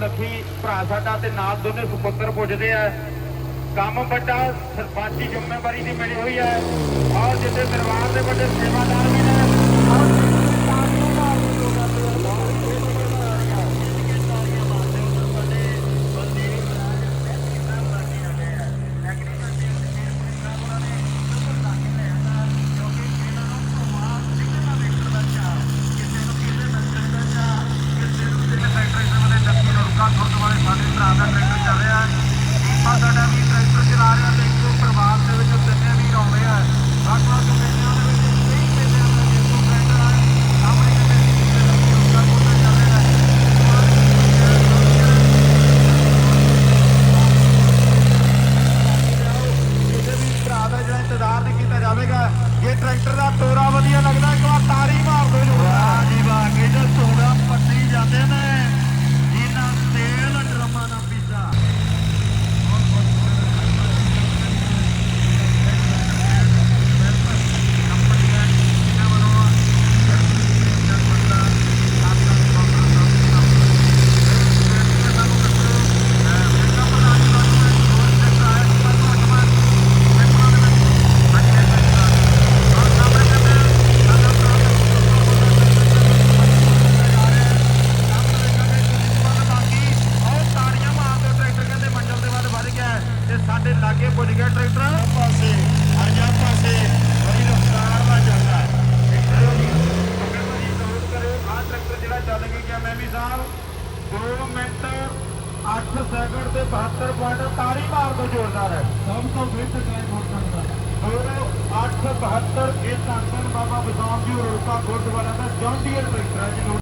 ਲੱਖੀ ਭਰਾ ਸਾਡਾ ਤੇ ਨਾਲ ਦੋਨੇ ਸੁਪੁੱਤਰ ਪੁੱਜਦੇ ਆ। ਕੰਮ ਵੱਡਾ, ਸਰਪੰਚੀ ਜ਼ਿੰਮੇਵਾਰੀ ਦੀ ਮਿਲੀ ਹੋਈ ਹੈ। ਔਰ ਜਿੱਥੇ ਦਰਬਾਰ ਦੇ ਵੱਡੇ ਸੇਵਾਦਾਰ ਵੀ ਨੇ ਔਰ ਕਿਸੇ ਵੀ ਭਰਾ ਦਾ ਜਿਹੜਾ ਇੰਤਜ਼ਾਰ ਨਹੀਂ ਕੀਤਾ ਜਾਵੇਗਾ ਜੇ ਟਰੈਕਟਰ ਦਾ ਤੋਰਾ ਵਧੀਆ ਲੱਗਦਾ ਇੱਕ ਵਾਰ ਤਾੜੀ ਮਾਰ। ਤੇ ਸਾਡੇ ਲਾਗੇ ਪੁੱਜ ਗਿਆ ਟਰੈਕਟਰ। ਪਾਸੇ ਅਰਜਾ ਪਾਸੇ ਬੜੀ ਰਫਤਾਰ ਨਾਲ ਜਾਂਦਾ ਹੈ। ਟਰੈਕਟਰ ਜਿਹੜਾ ਚੱਲ ਕੇ ਗਿਆ ਮੈਂ ਵੀ ਸਾਹਿਬ 2 ਮਿੰਟ 8 ਸੈਕਿੰਡ ਤੇ 72 ਪੁਆਇੰਟ ਤਾੜੀ ਮਾਰ ਦੋ। ਜ਼ੋਰਦਾਰ ਹੈ ਸਭ ਤੋਂ ਬਿਹਤਰ ਟਾਈਮ ਹੋ ਸਕਦਾ 8 72 ਇਹ ਧੰਨ ਬਾਬਾ ਬਦਾਮ ਜੀ ਰੋਪਾ ਗੁਰਦੁਆਰਾ ਦਾ ਜੌਂਡੀਅਰ ਟਰੈਕਟਰ ਹੈ ਜੀ।